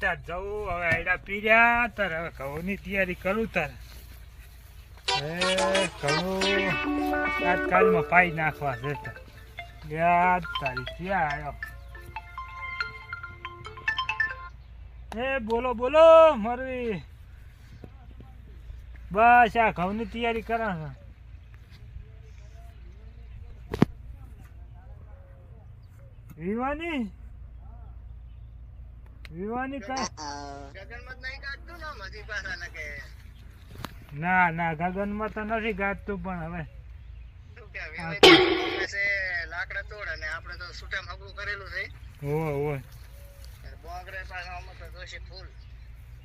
તાર જવું, હવે આડા પીર્યા, તાર હવે ઘઉંની તૈયારી કરું તાર. હે ઘઉં આજકાલમાં પાઈ નાખવા છે યાદ તારી ક્યાં આવ્યો એ, બોલો બોલો, મરવી. બસ, આ ઘઉંની તૈયારી કરા વિવાની વિવાની કઈ ના ના ગગનમાં તો નથી ગાજતું પણ હવે લાકડા તોડ અને આપણે તો છૂટા મગું કરેલું છે. હોય હોય. બોંગરે પાછા આમાં તો જોશે ફૂલ.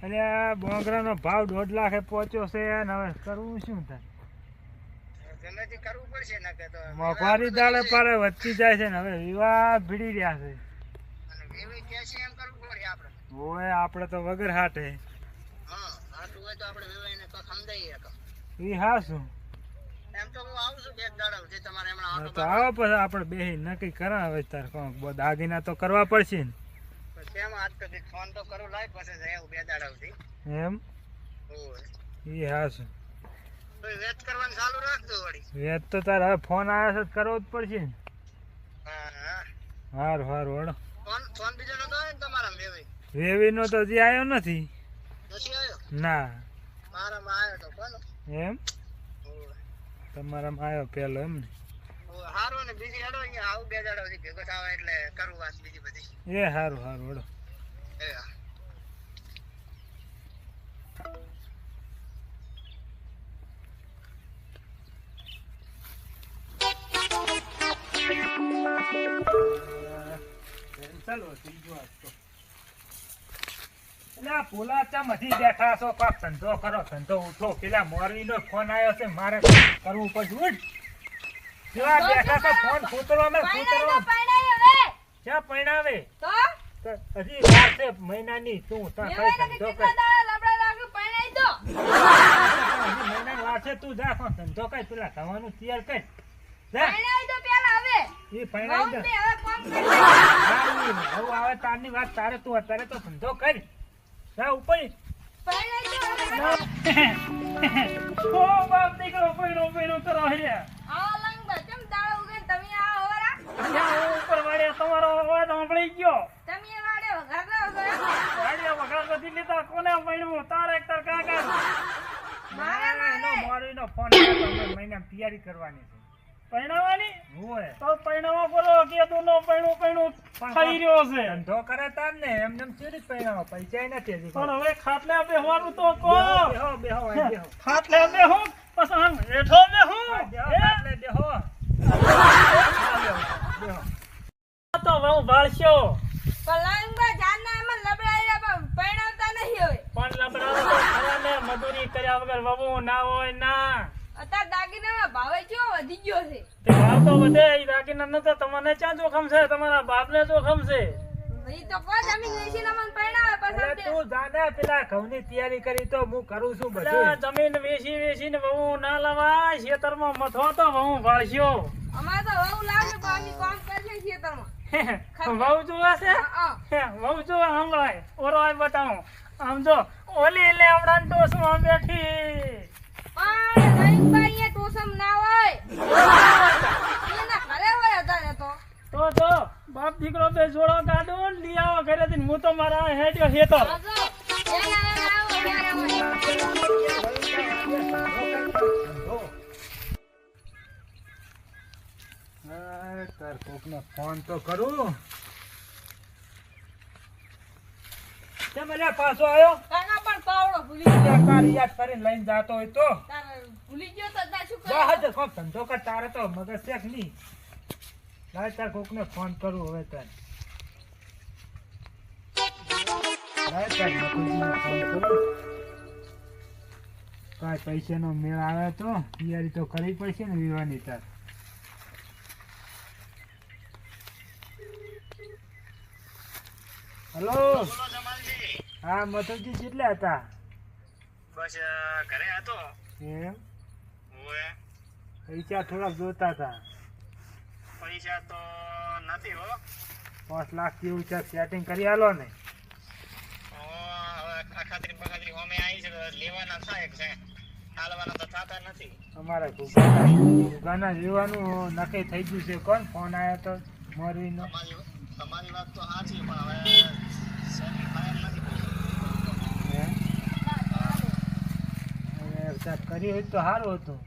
અને આ બોંગરાનો ભાવ દોઢ લાખે પહોંચ્યો છે અને હવે કરવું શું થાય? ગમે તે કરવું પડશે ને કે તો મોંઘવારી દાડે પારે વધતી જાય છે ને હવે વિવાહ ભીડી રહ્યા છે. એમ પડે આપણે. તો વગર હાટે. હા આટલું હોય તો આપણે વેવાઈને તો સમજાઈએ તો. એ હા શું? એમ તો હું આવું છું બે દાડા તમારે હમણાં આટો તો આવો પછી આપણે બે નક્કી કરા હવે તાર કોણ. બહુ દાગીના તો કરવા પડશે ને. આજ કદી ફોન તો કરું લાય પછી જાય બે દાડા સુધી એમ? ઓય. હા શું? તો કરવાનું ચાલુ રાખજો વળી. વેત તો તાર હવે ફોન આવ્યો છે કરવો જ પડશે ને. હા હા. હારું હારું હળો ફોન ફોન બીજો નતો આવ્યો ને તમારા વેવી વેવીનો તો હજી આવ્યો નથી. નથી આવ્યો? ના. મારામાં આવ્યો તો કોનો? એમ? તમારા તમારામાં આવ્યો પેલો એમ ને હારું ને બીજી હેડો અહીંયા આવું બે દાડા સુધી ભેગો થાવ એટલે કરું વાત બીજી બધી. એ હારું હારું હેડો એ હા. ચાલો ત્રીજો આજ એટલે ભોલા ચામાંથી બેઠા છો પાપ ધંધો કરો ધંધો ઉઠો. પેલા મોરવીનો ફોન આવ્યો છે મારે કરવું પડ્યું ઉઠ. પેલા બેઠા છો ફોન ફૂતરવામાં ફૂતરવામાં ક્યાં પરણાવે? હજી વાર છે મહિનાની તું ત્યાં કઈ? ધંધો કર મહિનાની વાર છે તું જા ધંધો કઈ પેલા થવાનું તૈયાર કઈ જા. એ દે હવે આવે તારની વાત તારે તું અત્યારે તો ધંધો કર. જા ઉપર. ઓ બાપ દીકરો પૈણો પૈણો કરો હે. અહીંયા ઉપર વાળે તમારો અવાજ સાંભળી ગયો. બધી લીધા કોને પૈણવું તારે એક તાર કાકા. મારે મોરીનો ફોન મહિના તૈયારી કરવાની છે. પરણાવવાની હોય. તો પરણાવવા બોલો કે દોનો પરણું પરણું થઈ રહ્યો છે. ધંધો કરે તાર ને એમને એમ ચીરી પૈણાવો પૈસા નથી હજી પણ હવે ખાટલે બેહવાનું તો કો બેહો બેહો ખાટલે બેહો પછી આમ હેઠો બેહો. હા, બેહો હે? ખાટલે બેહો. બેહો આ તો વહુ ભાળશ્યો પણ લબડાવો ખરા ને મજૂરી કર્યા વગર વહુ ના હોય ના. તે ભાવ તો વધે ઈ દાગીના ન તો તમને ક્યાં જોખમ છે? તમારા બાપને જોખમ છે. અરે તું જાને પેલા ઘઉંની તૈયારી કરી તો હું કરું છું બધું. જમીન વેચી વેચીને વહુ ના લવાય ખેતરમાં મથો તો વહુ ભાળશ્યો વહુ જોવા છે? વહુ જોવા હમણાં ઓરો આય બતાવું. આમ જો ઓલી લેવડાન ટોસમાં બેઠી? તો. તો બાપ દીકરો બે જોડો કાઢો ને લઈ આવો ઘરેથી હું તો મારા હેડ્યો હેતો તાર કોકને ફોન તો કરું. કેમ અલ્યા પાછો આવ્યો ત્યાં તારી યાદ કરીને લઈને જતો હોય તો. ભૂલી ગયો તો તાર શું કરો કરવાનું? હજે કોક ધંધો કર તારે તો મગજ શેખ નહીં લાય તાર કોકને ફોન કરું હવે તાર. લાય તાર મકુજીને ફોન કરું. કાંઈ પૈસાનો મેળ આવે તો તૈયારી તો કરવી પડશે ને વિવાહની તાર. હલો? હા મથુરજી કેટલા હતા? બસ ઘરે હતો. એમ? પૈસા થોડાક જોતા હતા પૈસા તો નથી હો. પાંચ લાખ જેવું છે સેટિંગ કરી આલો ને. ખાતરી બખાતરી હોમે આવી છે લેવાના થાય છે? હાલવાના તો થતા નથી. અમારા ઘૂઘાના જીવાનું નક્કી થઈ ગયું છે. કોણ ફોન આવ્યો તો? મોરવીનો તમારી તમારી વાત તો સાચી પણ હવે કર્યું હોય તો સારું હતું.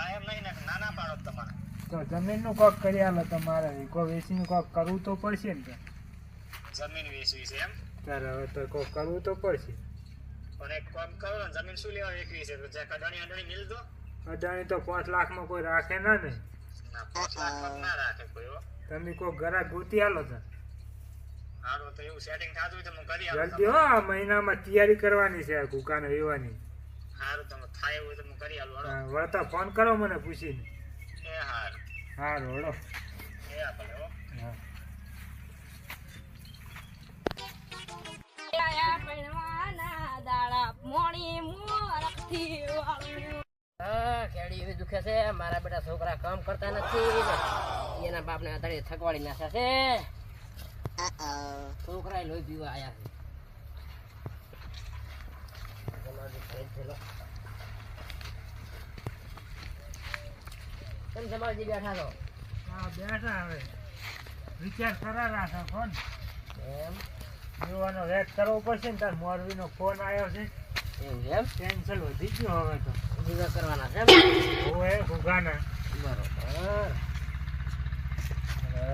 થાય એમ નહીં ને નાના પાડો તમારે. તો જમીનનું કોક કરી આલો તમારે વીઘો વેચીને કોક કરવું તો પડશે ને જમીન વેચવી છે એમ? ત્યારે હવે તો કોક કરવું તો પડશે. પણ એક કામ કરો ને જમીન શું લેવા વેચવી છે? તો જે કડાણી અડાણી મિલ દો. અડાણી તો પાંચ લાખમાં કોઈ રાખે ના ને. પાંચ લાખમાં ના રાખે કોઈ. તમે કોક ઘરાક ગોતી આલો તો. હારું તો એવું સેટિંગ થતું હોય તો હું કરી આલો જલ્દી હો આ મહિનામાં તૈયારી કરવાની છે કુકાને વિવાની. હારું તમે થાય એવું હોય તો કરી આલું હળો. હા, વળતા ફોન કરો મને પૂછીને. એ હાર. હાર રોડો એ આપણે હો. એવી દુખે છે. મારા બેટા છોકરા કામ કરતા નથી. એના બાપને અત્યારે થકવાડી નાખ્યા છે. છોકરા લોહી પીવા આયા છે. કેમ સમાજજી બેઠા છો? હા બેઠા હવે. વિચાર કરા રાખો ફોન એમ? જોવાનો વેટ કરવો પડશે ને તાર મોરવીનો ફોન આવ્યો છે. એમ કેન્સલ વધી ગયો હવે તો. જીવા કરવાના છે ઓએ બરોબર.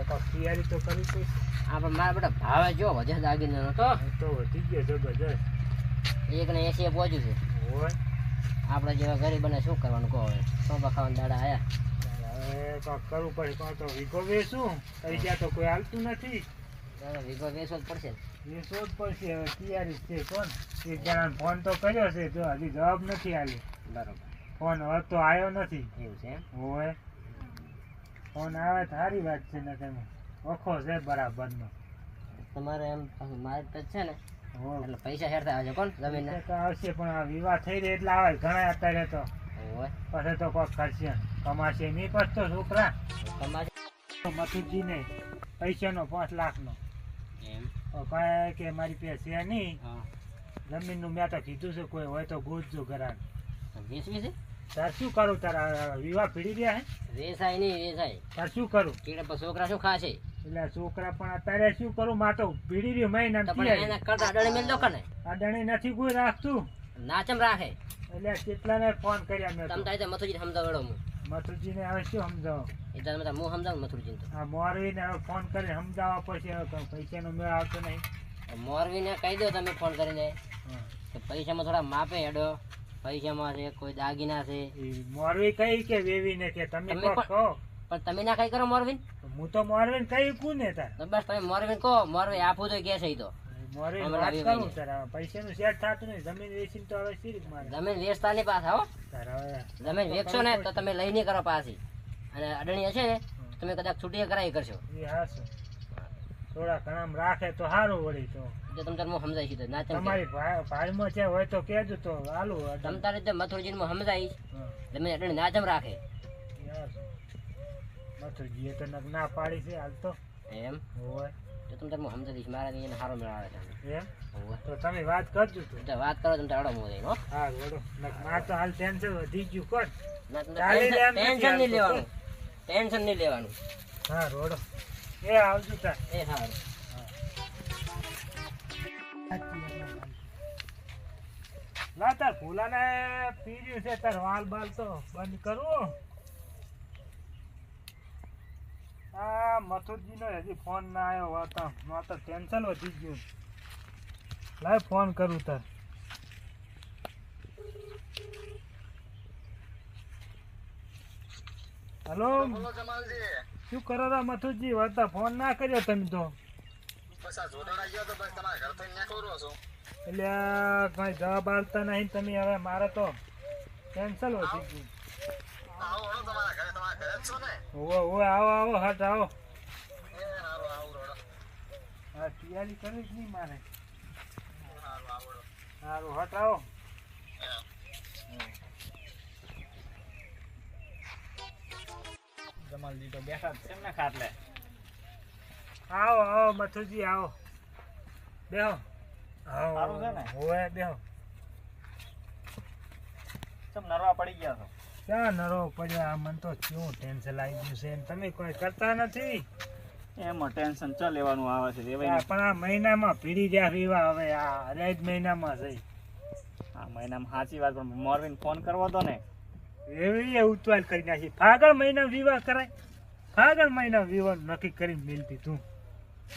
તો તૈયારી તો પડશે આપણે મારા બેટા ભાવે જો વધારે દાગીનો તો. તો વધી ગયો જબરજસ્ત. એક ને એસી પહોંચ્યું છે. આપણે જેવા ગરીબને શું કરવાનું કહો તો સોંપા દાડા આયા. હવે તો કરવું પડે પણ તો વીઘો વેચું. પૈસા તો કોઈ હાલતું નથી. વીઘો વેચવો જ પડશે વેચવો જ પડશે હવે તૈયારી છે કોણ? એ જણાને ફોન તો કર્યો છે જો હજી જવાબ નથી આલ્યો બરાબર. ફોન હવે તો આવ્યો નથી. એવું છે હોય. ફોન આવે તો સારી વાત છે ને તમે ઓખો છે બરાબરનો. તમારે એમ મારે તો છે ને? એટલે પૈસા શેર થાય. છે કોણ? જમીન આવશે પણ આ વિવાહ થઈ રહી એટલે આવે. ઘણા અત્યારે તો. હોય પછી તો કોક કરશે. કમાશે નહીં પછી તો છોકરા. તમારે મથુરજીને પૈસાનો પાંચ લાખનો. કાંઈ કે મારી પાસે છે નહીં. જમીનનું મેં તો કીધું છે કોઈ હોય તો ગોતજો ઘરાક વેચવી છે? તાર શું કરું? તારા વિવાહ પીડી ગયા હે? રેસાય નહીં રેસાય તાર શું કરું? છોકરા શું ખાશે? એટલે છોકરા પણ અત્યારે શું કરું? માં ભીડી રહ્યું મહિના તો એના કરતા અડાણી મેલ દો કને. આ દણી નથી કોઈ રાખતું. નાચમ રાખે. એટલે કેટલાને ફોન કર્યા મેં તમ તો મથુજી સમજાવડો હું. મથુરજીને હવે શું સમજાવો? એ તો તમે હું સમજાવું મથુરજી તો? આ મોરવીને હવે ફોન કરી સમજાવવા પછી પૈસા નો પૈસાનો મેળ આવતો નહીં. મોરવીને કહી દો તમે ફોન કરીને હા. કે પૈસામાં થોડા માપે હેડો. પૈસામાં છે કોઈ દાગીના છે. મોરવી કઈ કે વેવીને કે તમે તમે કહો પણ તમે ના કઈ કરો મોરવીન? હું તો મોરવીને કઈ કું ને તાર. બસ તમે મોરવીન કહો મોરવે આપો તો કે છે તો. મોરવી વાત વેવાઈને. કરું તારા પૈસાનું સેટ થતું નહીં જમીન વેચીને તો હવે સી રીત મારે? જમીન વેચતા નહીં પાછા હો. તાર હવે જમીન વેચશો ને તો તમે લઈ નહીં કરો પાછી. અને અડણી હશે ને તમે કદાચ છૂટી કરાવી કરશો. એ હાસું થોડા ઘણામ રાખે તો સારું વળી તો. જો તમ તારે હું સમજાવીશ ઈ ના તમારી ભાઈમાં છે હોય તો કહેજો તો હાલું. તમ તારે રીતે મથુરજી હું. સમજાય જમીન અડણી ના ચમ રાખે. મથુરજીએ તો નક ના પાડી છે હાલ તો. એમ? હોય. તો તમ તારે હું સમજાવી દઈશ મારા એને સારો મેળાવે છે. એમ? તો તમે વાત કરજો તો. તો વાત કરો તમે અડો મોં દઈને હો. હા વડો નક માર તો હાલ ટેન્શન વધી ગયું કોણ? ના ટેન્શન નહીં લેવાનું. ટેન્શન નહીં લેવાનું. હા રોડો. એ આવજો તાર. એ સારું લા તાર ફૂલાને પીર્યું છે તાર વાલ બાલ તો બંધ કરવું આ મથુરજી નો હજી ફોન ના આવ્યો હોતો માં તો ટેન્શન વધી ગયું. લાય ફોન કરું તાર. હલો? શું કરો તા મથુરજી? વાર્તા ફોન ના કર્યો તમે તો. એટલે કઈ જવાબ આવતા નહીં તમે હવે મારે તો કેન્સલ વધી ગયું. ઓવે આવો આવો હટ આવો. હા તૈયારી કરી જ નહીં મારે. સારું હટ આવો. જમાલજી તો બેઠા છે ને ખાટલે. આવો આવો મથુજી આવો. બેહો. સારું છે ને? હોવે બેહો. ચમ નરવા પડી ગયા છો? ક્યાં નરો પડ્યા? આ મન તો કેવું ટેન્શન આવી ગયું છે. તમે કોઈ કરતા નથી? એમાં ટેન્શન ચ લેવાનું આવે છે? રેવાય પણ આ મહિનામાં ભીડી જ્યાં રીવા હવે આ રેજ મહિનામાં છે. આ મહિનામાં સાચી વાત પણ મોરવીને ફોન કરવો તો ને. એવી ઉતવાલ કરી નાખી. ફાગણ મહિના વિવાહ કરાય? ફાગણ મહિના વિવાહ નક્કી કરી મિલતી તું.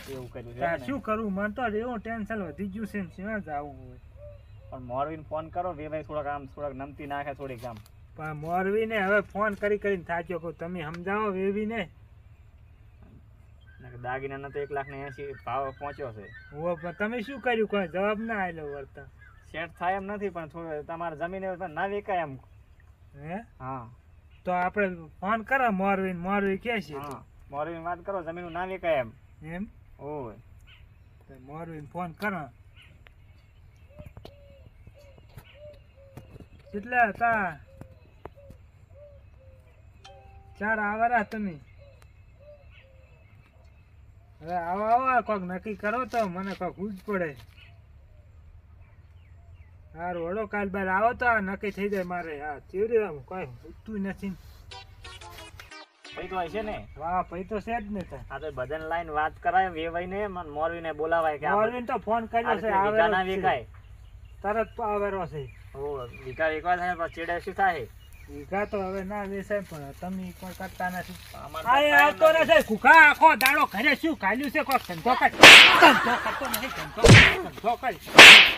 એવું કર્યું શું કરવું મને તો એવું ટેન્શન વધી ગયું છે ને શેમાં જવું હોય પણ મોરવીને ફોન કરો વિવાહ થોડાક આમ થોડાક નમતી નાખે થોડીક આમ. પણ મોરવીને હવે ફોન કરી કરીને થાક્યો કહું તમે સમજાવો વેવીને દાગીનાનો તો એક લાખ ને એસી ભાવ પહોંચ્યો છે. ઓ પણ તમે શું કર્યું? કોઈ જવાબ ના આવેલો વર્તા સેટ થાય એમ નથી પણ થોડું તમારે જમીન ના વેકાય એમ. હે? હા. તો આપણે ફોન કરો મોરવીને મોરવી કે છે? હા મોરવીની વાત કરો જમીન ના વેકાય એમ. એમ? ઓય. મોરવીને ફોન કરો. કેટલા હતા? ચાર આવારા તમે. હવે આવો આવો કોક નક્કી કરો તો મને કોક ઉજ પડે. સારું હળો કાલ બાર આવો તો આ નક્કી થઈ જાય મારે. હા ચીવડી આમ કોઈ ઉઠતું નથી. પછી તો છે ને? વાહ પૈતો છે જ ને આ તો લાઈન વાત કરાય વેવાઈને મને મોરવીને બોલાવાય કે તો ફોન કર્યો છે રીતે ના. વેકાય તરત તો આવેલો છે. ઓ વેકવા થાય ચેડે શું થાય? તો હવે ના વેચાય પણ તમે કોઈ કરતા નથી. અમારે આ એ આવતો નથી. કુકા આખો દાડો ઘરે શું કાલ્યું છે? કોઈ ધંધો કર. ધંધો કરતો નથી ધંધો ધંધો કર.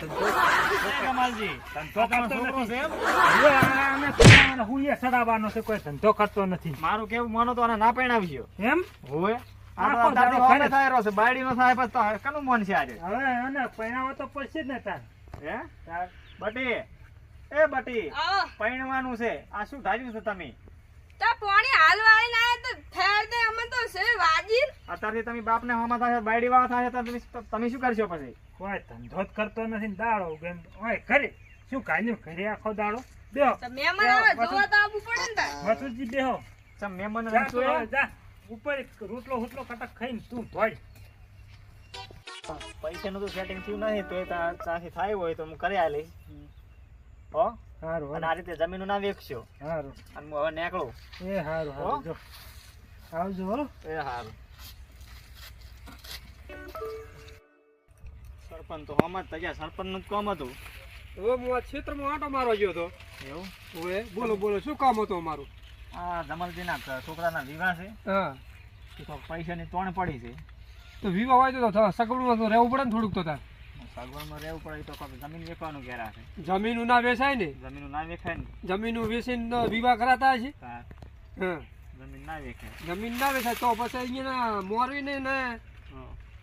ધંધો કમાલજી ધંધો કરતો નથી? અમે પોતાનો હુંયે સડાવવાનો છે કોઈ ધંધો કરતો નથી. મારું કેવું માનો તો આને ના પરણાવજો એમ? હોવે. આખો દાડો ઘરે. થાય છે બાયડી નો થાય પછી કનું મન છે આજે? હવે એને પહેણાવો તો પડશે જ ને તાર. હે? તાર. બટી એ બટી પૈણવાનું છે. આ શું ધાર્યું છે તમે? તો પાણી હાલ વાળી ના તો ઠેર દે અમે તો છે વાજી અત્યારથી તમે બાપને હોમાં થાય બાયડી વાળા થાય તો તમે તમે શું કરશો પછી? કોઈ ધંધો જ કરતો નથી ને દાડો બેન ઓય ઘરે. શું કાલ્યું ઘરે આખો દાડો? બેહો. તો આવે જોવા તો આવવું પડે ને તાર. બેહો. ચમ મહેમાન જા જા. ઉપર રોટલો હોટલો કટક ખાઈને તું ધોઈ. પૈસાનું તો સેટિંગ થયું નથી તો એ ત્યાંથી થાય હોય તો હું કરી આલીશ હો? હારું અને આ રીતે જમીન ના વેચશો. હારું. અને હું હવે નીકળું. એ હારું જો. આવજો હો. એ હારું. સરપંચ તો હમ જ તગ્યા સરપંચનું કામ હતું. હવે હું આ ક્ષેત્રમાં આંટો મારવા ગયો હતો. એવું? હવે બોલો બોલો શું કામ હતું અમારું? આ જમલજીના છોકરાના વિવાહ છે. હા. તો પૈસા પૈસાની તોણ પડી છે. તો વિવાહ હોય તો સગવડમાં તો રહેવું પડે ને થોડુંક તો તાર. સગવડમાં રહેવું પડે તો જમીન વેચવાનું ઘેરા છે જમીનું ના વેચાય ને? જમીન ના વેચાય ને? જમીનું વેચીને વિવાહ કરાતા છે જમીન ના વેચાય જમીન ના વેચાય તો પછી અહીંયા મોરવીને ને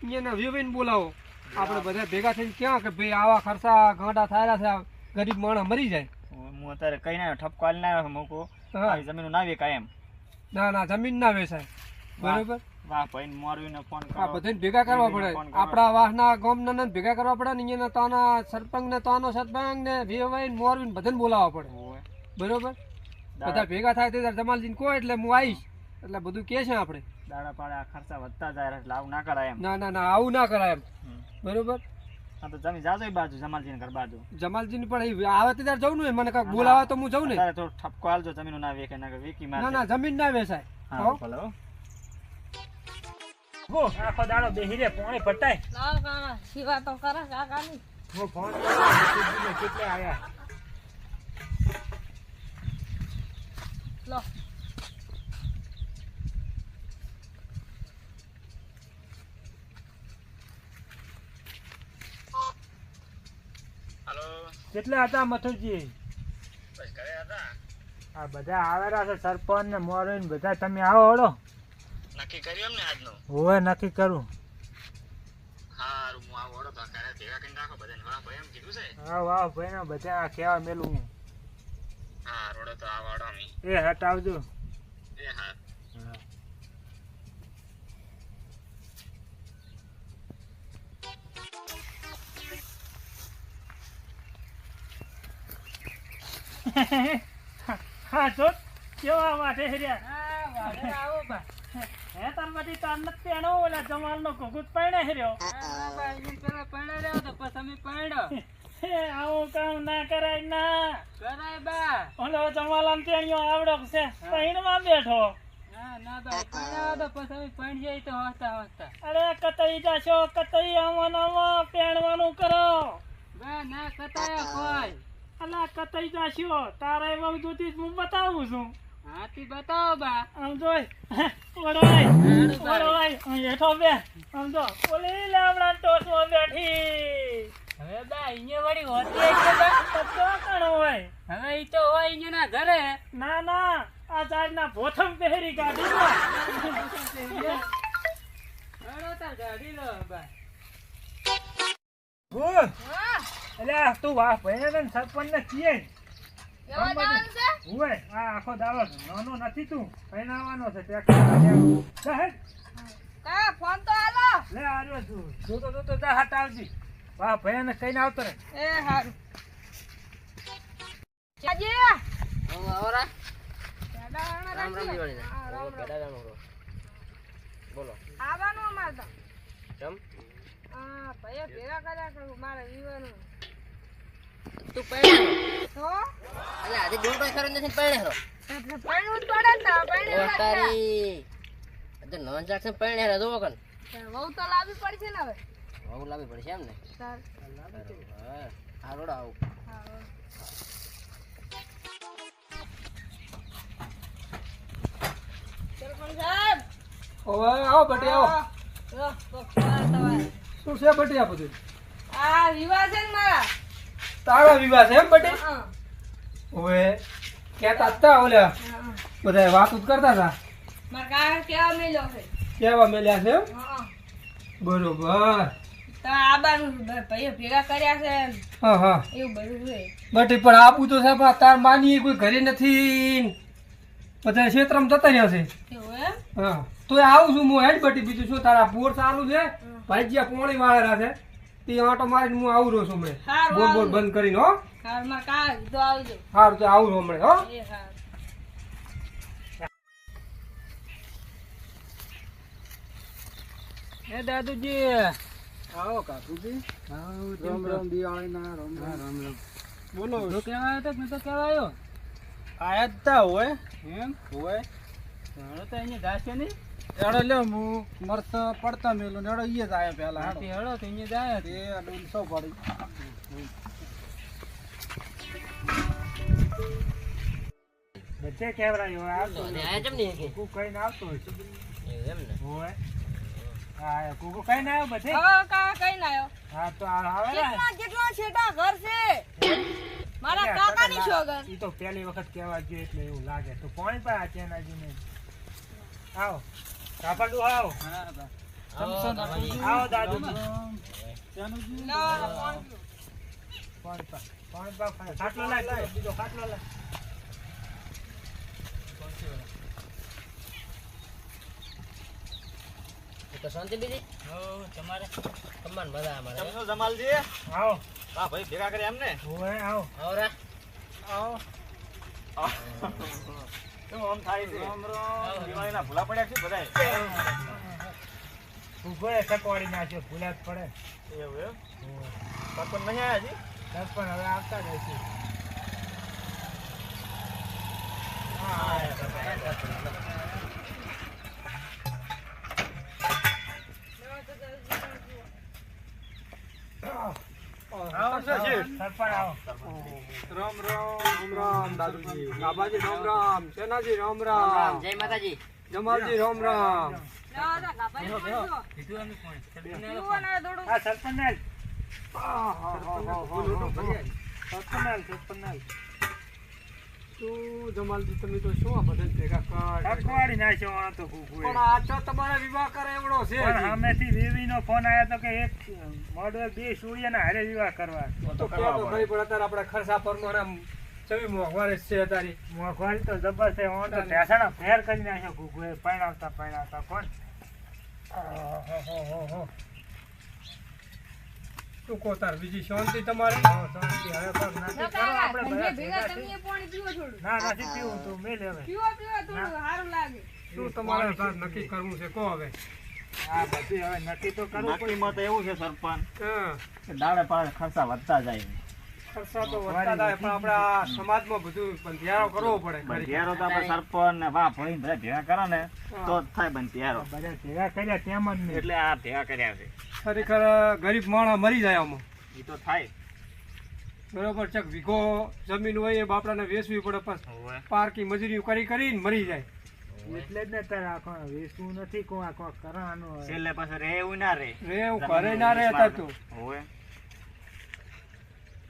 અહીંયાના વેવીને બોલાવો. આપણે બધા ભેગા થઈને ક્યાં કે ભાઈ આવા ખર્ચા ગાંડા થયેલા છે ગરીબ માણસ મરી જાય. હું અત્યારે કઈ ના ઠપકો આલી ના મૂકો. હા. જમીન ના વેચાય એમ. ના ના જમીન ના વેચાય. બરોબર? વાહ ભાઈ મોરવીને ફોન કરો. બધાને ભેગા કરવા પડે. આપણા વાહના ગામના ને ભેગા કરવા પડે ને અહીંયાના તાના સરપંચ ને તાનો સરપંચ ને વેવાઈ મોરવી ને બધાને બોલાવવા પડે. બરોબર? બધા ભેગા થાય તે જમાલજીને કહો એટલે હું આવીશ. એટલે બધું કે છે આપણે. દાડા પાડે આ ખર્ચા વધતા જાય એટલે આવું ના કરાય એમ. ના ના ના આવું ના કરાય એમ. બરોબર? હા તો તમે જાજો એ બાજુ જમાલજી ઘર બાજુ. જમાલજીને પણ આવે તે ત્યારે જવું ને મને કાંઈક બોલાવે તો હું જઉં ને. થોડો ઠપકો આલજો જમીન ના વેકે ના વેકી ના ના જમીન ના વેચાય હા ભલે હો. આખો દાડો બેહી રે પોણી પટાય. લાવ કાકા શિવા તો કરે કાકાની. હું ફોન કર્યો કેટલે આયા. લો. કેટલા હતા મથુરજી? બસ ઘરે હતા. આ બધા આવેલા છે સરપંચ ને મોરવી ને બધા તમે આવો હળો. નક્કી કર્યું એમ ને આજનું? હોય નક્કી કરું. હારું હું આવો ઓળો તો ઘરે ભેગા કરીને રાખો બધાને વાહ ભાઈ એમ કીધું છે? હા વાહ ભાઈ ને બધા આ કેવા મેલું હા. રોડો તો આવો ઓળો અમે. એ હટાવજો એ હા. હા. જો કેવા વાટે હેર્યા? હે તાર બધી તાર નથી પેણો ઓલા જમાલ નો ઘોઘુટ પહેણે હેર્યો હે, આવું કામ ના કરાય ના. કરાય બા. ઓલો જમાલામ તેણીયો આવડો છે પૈણમાં બેઠો. ના ના બા પૈણા તો પછી જાય તો હોતા હોતા. અરે કતઈ જાશો કતઈ આમાં ને કરો. બા ના કતાયા કોઈ. અલા કતઈ જાશો તારા એવા જોતી હું બતાવું છું. હાથી બતાવો બા. આમ ઓળવાય ઓળવાય અહીં હેઠો બે. આમ જો ઓલી લાવડા ટોસમાં બેઠી. હવે બા અહીંયા વળી હોતી છે બા. તો કણ હોય? હવે ઈ તો હોય અહીંયાના ઘરે. ના ના આ ઝાડના ભોથમ પહેરી કાઢી લો. હેડો તાર ગાડી લો બા. ભૂ, અલ્યા તું વાહ ભઈને તને સરપંચને કીએ. આ આખો દાડો નાનો નથી તું પહેરાવાનો છે કા ફોન તો આલો લે આર્યો તું. જોતો જોતો જા હાથ આવજી. વાહ ભઈને કહીને આવતો રે એ હારું. ચાજી હું આવરા રામ રામ દિવાળી રામ રામ. બોલો. આવવાનું અમારે તો. કેમ હા ભાઈ ભેગા કર્યા કરું મારે વિવાનું તું પૈણ. તો અલે આજે ડૂંગળી ખરો નથી પૈણે ખરો પૈણું જ પડે ને તો પૈણું ઓ તારી. આજે નોન જાકસન પૈણે હેરા જોવો કન. વહુ તો લાવવી પડશે ને હવે? બહુ લાવવી પડશે એમ ને તાર. હા આ રોડ આવું. હા, સાહેબ હવે આવો બટી આવો. શું છે બટી આ બધું? આ વિવાહ છે ને મારા? તારા વિવાહ છે એમ બટી? હા, કેતા હતા ઓલા બધા વાતો કરતા હતા? કેવા મેલ્યો છે? કેવા મેલ્યા છે બરોબર. બટી પણ આપું તો સાહેબ તાર માની કોઈ ઘરે નથી? બધા ક્ષેત્રમાં જતા રહ્યા છે. હા. તો આવું છું હું હેડ બટી બીજું શું તારા પૂર ચાલુ છે? ભાઈજીયા પોણી વાળેલા છે. તે આટો મારીને હું આવું છું હમણાં. બોલ બોલ બંધ કરીને હો. હારું તો આવું હમણાં હો. એ દાદુજી. આવો કાકુજી. રામ રામ દિવાળીના રામ રામ. રામ બોલો. તો કેવા આવ્યો તો મેં તો કેવા આવ્યો આયા જ તા હોય. એમ? હોય. તો અહીંયા જાશે નહીં? એડો લે હું મરત પડતા મેલો ને એડો ઈ જ આયા પેલા હાથી હેડો તો અહીંયા જાય તે અડું સો પડી. બધે કેવરાયો આવતો આ આયા નહીં કે કુકુ કહીને આવતો હોય એમ ને? હોય. હા કુકુ આવ્યો બધે? કઈ ના આવ્યો? હા તો આ આવે ને? કેટલા કેટલા છેટા ઘર છે? મારા કાકાની છોકર. ઈ તો પહેલી વખત કહેવા ગયો એટલે એવું લાગે. તો પાણી પણ આ ચેનાજીને. આવો. કાપડું આવો. આવો પા ખાટલો લાય બીજો ખાટલો લાય. તો શાંતિ બીજી? હો તમારે. કમાન મજા અમારે. આવો. હા ભાઈ ભેગા કરે એમને? હોય આવો. રે. આવો. શું આમ થાય છે? દિવાળીના ભૂલા પડ્યા છે બધાય? ઉભોય સકવાડી નાખ્યો ભૂલા જ પડે. એવું એમ? સરપંચ નહીં આવ્યા દસ પણ હવે આવતા જ હશે આવો રામ રામ. રામ દાદુજી. બાબાજી રામ રામ. સેનાજી રામ રામ. જય માતાજી. જમાલજી રામ રામ. સરપંચ. સરપંચ સરપંચ. શું જમાલજી તમે તો શું આ બધા ભેગા કર નાખ્યો આ તો પણ આ તો તમારા વિવાહ કરે એવડો છે પણ હજી. સામેથી વેવીનો ફોન આવ્યો તો કે એક મોડવે બે સૂર્યના હારે વિવાહ કરવા. તો તો પણ અત્યારે આપણે ખર્ચા પરમાણે આમ ચવી મોંઘવારી છે અત્યારે. મોંઘવારી તો જબર છે હું તો ઢેસણા ફેર કરી નાખ્યો આવતા પરણાવતા પરણાવતા કોણ? શું કહો તાર. બીજી શાંતિ તમારે? હો, શાંતિ. હવે પગ નથી કરો આપણે ભેગા ભેગા તમે પાણી પીવો થોડું. ના નથી પીવું તું મેલ હવે. પીવો પીવો થોડું સારું લાગે. શું તમારે તાર નક્કી કરવું છે? કો હવે. આ બધું હવે નક્કી તો કરવું નક્કીમાં તો એવું છે સરપંચ હા કે દાડે પાડે ખર્ચા વધતા જાય. ખર્ચા તો વધતા થાય પણ આપણે સમાજમાં બધું બંધિયારો કરવો પડે બંધિયારો તો આપણે સરપંચ ને વાહ ભાઈ બધા ભેગા કરો ને તો થાય બંધિયારો. બધા ભેગા કર્યા તેમ જ એટલે આ ભેગા કર્યા છે. ખરેખર ગરીબ માણસ મરી જાય આમાં. એ તો થાય. બરોબર ચક વીઘો જમીન હોય એ બાપડાને વેચવી પડે પણ પાર્કી મજૂરી કરી કરીને મરી જાય. એટલે જ ને તારે આખો વેચવું નથી કોણ આખો કરવાનું. છેલ્લે પછી રે એવું ના રે રે એવું ઘરે ના રે તું.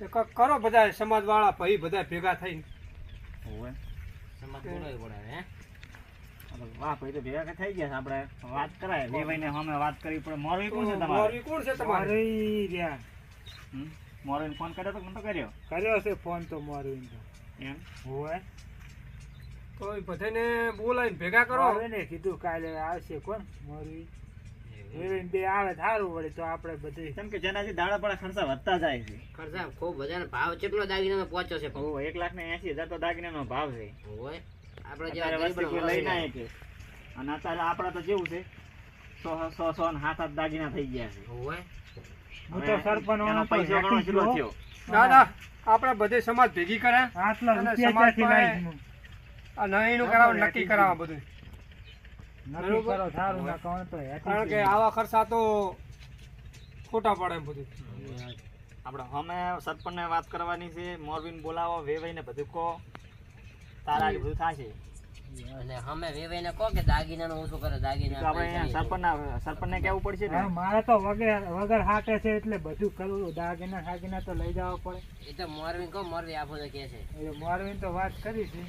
કરો બધા સમાજ વાળા ભાઈ બધા ભેગા થઈને. વાહ ભાઈ તો ભેગા થઈ ગયા છે. આપણે વાત કરાય. વેવાઈને અમે વાત કરવી પડે. મોરવી કોણ છે તમારે? મોરવી કોણ છે તમારે? મારી રહ્યા. હમ? મોરવીને ફોન કર્યો તો કે તો કર્યો? કર્યો છે ફોન તો મારું એમ? હોય તો બધાને બોલાવીને ભેગા કરો. હવે ને કીધું કાલે આવશે કોણ? મારું એવી બે આવે સારું વળી તો આપણે બધું. કેમ કે જેનાથી દાડા પાડા ખર્ચા વધતા જાય છે. ખર્ચા ખૂબ બધાને ભાવ કેટલો દાગીનાનો પહોંચ્યો છે? ઓ એક લાખ ને એસી હજાર તો દાગીનાનો ભાવ છે. હોય આપણે અત્યારે જેવા લઈ ના શકે અને અત્યારે આપડા તો કેવું છે સો સો સો ને સાત હાથ દાગીના થઈ ગયા છે. હોય હું તો સરપંચ પૈસો ગણો કેટલો થયો? દાદા આપણે બધે સમાજ ભેગી કરે આટલા રૂપિયા ક્યાંથી કરાવો નક્કી કરાવવા બધું નક્કી કરો સારું ના કહો તો હેઠી કારણ કે આવા ખર્ચા તો ખોટા પડે એમ બધું. આપણે અમે સરપંચ ને વાત કરવાની છે મોરબીન બોલાવો વેવાઈને બધું કહો. તારા બધું થશે. અને અમે વેવાઈને કહો કે દાગીનાનું ઓછું કરે દાગીના આપણે પૈસા અહીંયા સરપંચ ના સરપંચ ને કેવું પડશે ને? મારે તો વગર વગર હાટે છે એટલે બધું કરવું દાગીના હાગીના તો લઈ જવા પડે. એ તો મોરવી કહો મોરવી આપો તો છે. એટલે તો વાત કરી છે.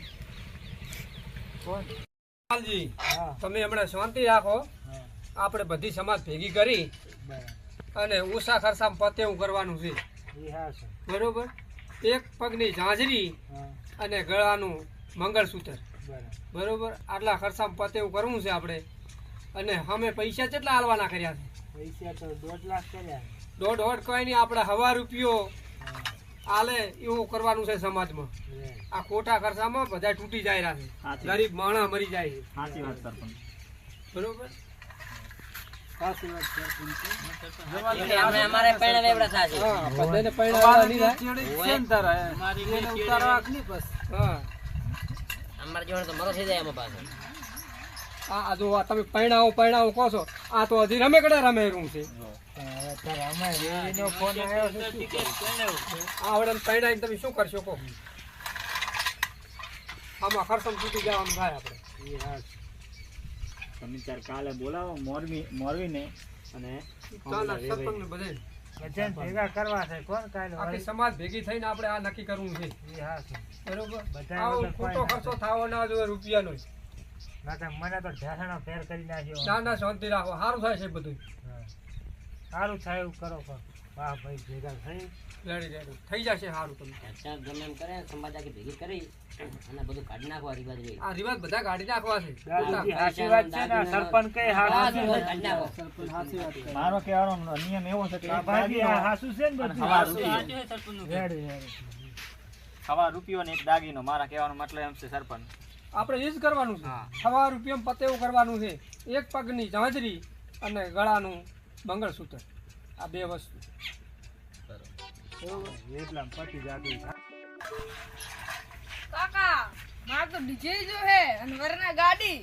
કોણ? તમે હમણાં શાંતિ રાખો. આપણે બધી સમાજ ભેગી કરી અને ઓછા ખર્ચામાં પતે કરવાનું છે. બરોબર? એક પગની ઝાંઝરી અને ગળાનું મંગળસૂત્ર. બરોબર. આટલા ખર્ચામાં પતે કરવું છે આપણે. અને અમે પૈસા કેટલા હાલવાના કર્યા છે? પૈસા તો દોઢ લાખ કર્યા દોઢ દોઢ કોઈ નહીં આપણે હવા રૂપિયો આલે એવું કરવાનું છે સમાજમાં. આ ખોટા ખર્ચામાં બધા તૂટી જાય રહ્યા છે ગરીબ માણા મરી જાય છે. સાચી વાત સરપંચ. બરોબર? તમે પૈણાઓ પૈણાઓ કહો છો. આ તો હજી રમે કડે રમે રૂમ છે પણ હવે તારે અમારે વેલીનો ફોન આવ્યો છે. શું કરું? આ વડે પૈણાઈને તમે શું કરશો કહો? આમાં ખર્ચમ તૂટી જવાનું થાય આપણે. એ હા તમે ચાર કાલે બોલાવો મોરવી મોરવીને અને ચાલો સરપંચને બધે બધાને ભેગા કરવા છે કોણ કાલે આખી સમાજ ભેગી થઈને આપણે આ નક્કી કરવું છે. બરોબર? બધા ખોટો ખર્ચો થવો ના જોઈએ રૂપિયાનો. મને તો ઢેસણો ફેર કરી નાખ્યો. ના ના શાંતિ રાખો સારું થાય છે બધું. સારું થાય એવું કરો પણ. વાહ ભાઈ ભેગા થઈ. થઈ જશે સારું તમને. ગમે એમ કરે સમાજ આખી ભેગી કરી અને બધું કાઢી નાખવા રિવાજ રહી. આ રિવાજ બધા કાઢી નાખવા છે. સાચી વાત છે ને સરપંચ કઈ હા, હાસું બધું છે. કાઢી નાખો. મારો કહેવાનો નિયમ એવો છે કે ભાઈ આ હાસું છે ને હવા રૂપિયો રેડી ને એક દાગીનો મારા કહેવાનો મતલબ એમ છે સરપંચ. આપણે એ જ કરવાનું છે. સવા રૂપિયા પતે એવું કરવાનું છે. એક પગની ઝાંઝરી અને ગળાનું મંગળસૂત્ર. આ બે વસ્તુ. બરોબર. એટલામાં પતી જાતું કાકા માર તો ડીજે જો હે અને વરના ગાડી.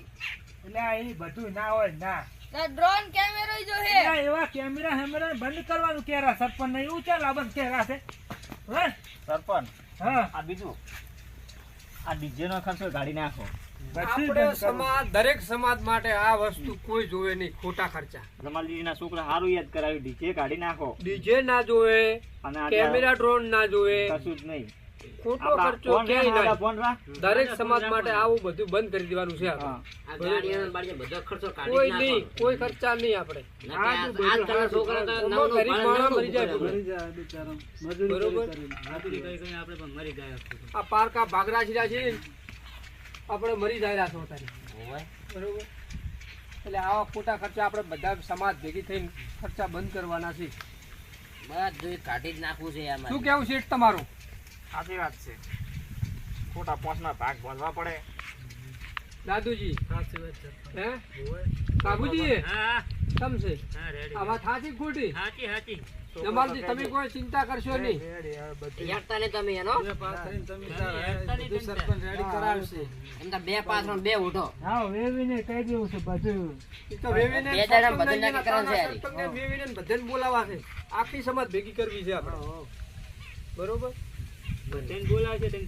એટલે આ એ બધું ના હોય ના. ડ્રોન કેમેરો જો હે. એટલે એવા કેમેરા હેમેરા બંધ કરવાનું કેરા સરપંચ ને એવું ચાલ બંધ કેરા છે. હે? સરપંચ હા. આ બીજું. આ ડીજે નો ખર્ચો ગાડી નાખો. આપણે સમાજ દરેક સમાજ માટે આ વસ્તુ કોઈ જોવે નહીં ખોટા ખર્ચા. જમાલજીના છોકરા સારું યાદ કરાવ્યું ડીજે કાઢી નાખો. ડીજે ના જોવે આ કેમેરા ડ્રોન ના જોવે. કશું જ નહીં. ખોટો ખર્ચો ક્યાંય નહીં. દરેક સમાજ માટે આવું બધું બંધ કરી દેવાનું છે કોઈ નહીં કોઈ ખર્ચા નહીં આપણે. આ પારકા ભાગરા છીરા છે. આપણે મરી જાય રાખો અત્યારે હોય. બરોબર? એટલે આવા ખોટા ખર્ચા આપણે બધા સમાજ ભેગી થઈને ખર્ચા બંધ કરવાના છે. બધું કાઢી જ નાખવું છે આમાં. શું કેવું છે તમારું? સાચી વાત છે. ખોટા પોસના ભાગ બાંધવા પડે. દાદુજી. હે વાત છે. હા? રેડી આ વાત સાચી કે ખોટી? હાચી હાચી જમાલજી તમે કોઈ ચિંતા કરશો નહીં. હેડતા તમે એનો? એમ તો બે પાછળ બે ઉઠો. હા વેવીને કહી દેવું છે બધું. તો વેવીને બે દાડા બધું ના કરવાનું છે સરપંચને વેવીને બધાને બોલાવા છે. આખી સમાજ ભેગી કરવી છે આપણે. બરોબર? બધાને બોલાવશે તેમ